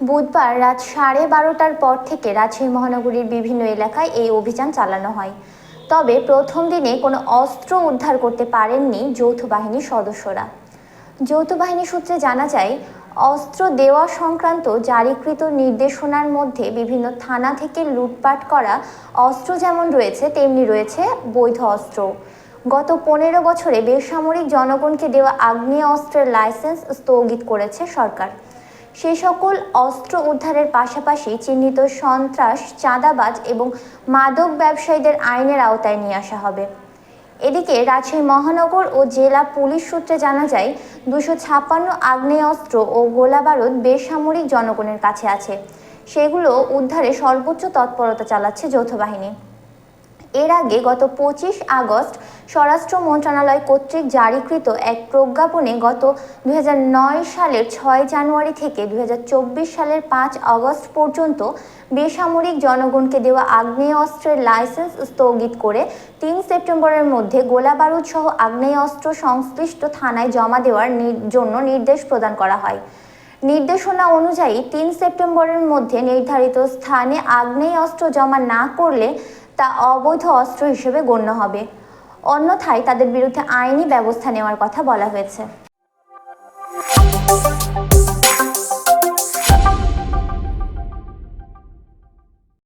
বুধবার রাত সাড়ে বারোটার পর থেকে রাজশাহী মহানগরীর বিভিন্ন এলাকায় এই অভিযান চালানো হয়। তবে প্রথম দিনে কোনো অস্ত্র উদ্ধার করতে পারেননি যৌথ বাহিনীর সদস্যরা। যৌথ বাহিনী সূত্রে জানা যায়, অস্ত্র দেওয়া সংক্রান্ত জারিকৃত নির্দেশনার মধ্যে বিভিন্ন থানা থেকে লুটপাট করা অস্ত্র যেমন রয়েছে, তেমনি রয়েছে বৈধ অস্ত্র। গত পনেরো বছরে বেসামরিক জনগণকে দেওয়া আগ্নেয় অস্ত্রের লাইসেন্স স্থগিত করেছে সরকার। সেই সকল অস্ত্র উদ্ধারের পাশাপাশি চিহ্নিত সন্ত্রাস, চাঁদাবাজ এবং মাদক ব্যবসায়ীদের আইনের আওতায় নিয়ে আসা হবে। এদিকে রাজশাহী মহানগর ও জেলা পুলিশ সূত্রে জানা যায়, দুশো ছাপ্পান্ন আগ্নেয়াস্ত্র ও গোলাবারুদ বেসামরিক জনগণের কাছে আছে। সেগুলো উদ্ধারে সর্বোচ্চ তৎপরতা চালাচ্ছে যৌথ বাহিনী। এর আগে গত পঁচিশ আগস্ট স্বরাষ্ট্র মন্ত্রণালয় কর্তৃক জারিকৃত এক প্রজ্ঞাপনে গত দুই হাজার নয় সালের ছয় জানুয়ারি থেকে দু হাজার চব্বিশ সালের পাঁচ আগস্ট পর্যন্ত বেসামরিক জনগণকে দেওয়া আগ্নেয় অস্ত্রের লাইসেন্স স্থগিত করে তিন সেপ্টেম্বরের মধ্যে গোলাবারুদ সহ আগ্নেয় অস্ত্র সংশ্লিষ্ট থানায় জমা দেওয়ার জন্য নির্দেশ প্রদান করা হয়। নির্দেশনা অনুযায়ী তিন সেপ্টেম্বরের মধ্যে নির্ধারিত স্থানে আগ্নেয় অস্ত্র জমা না করলে তা অবৈধ অস্ত্র হিসেবে গণ্য হবে। অন্যথায় তাদের বিরুদ্ধে আইনি ব্যবস্থা নেওয়ার কথা বলা হয়েছে।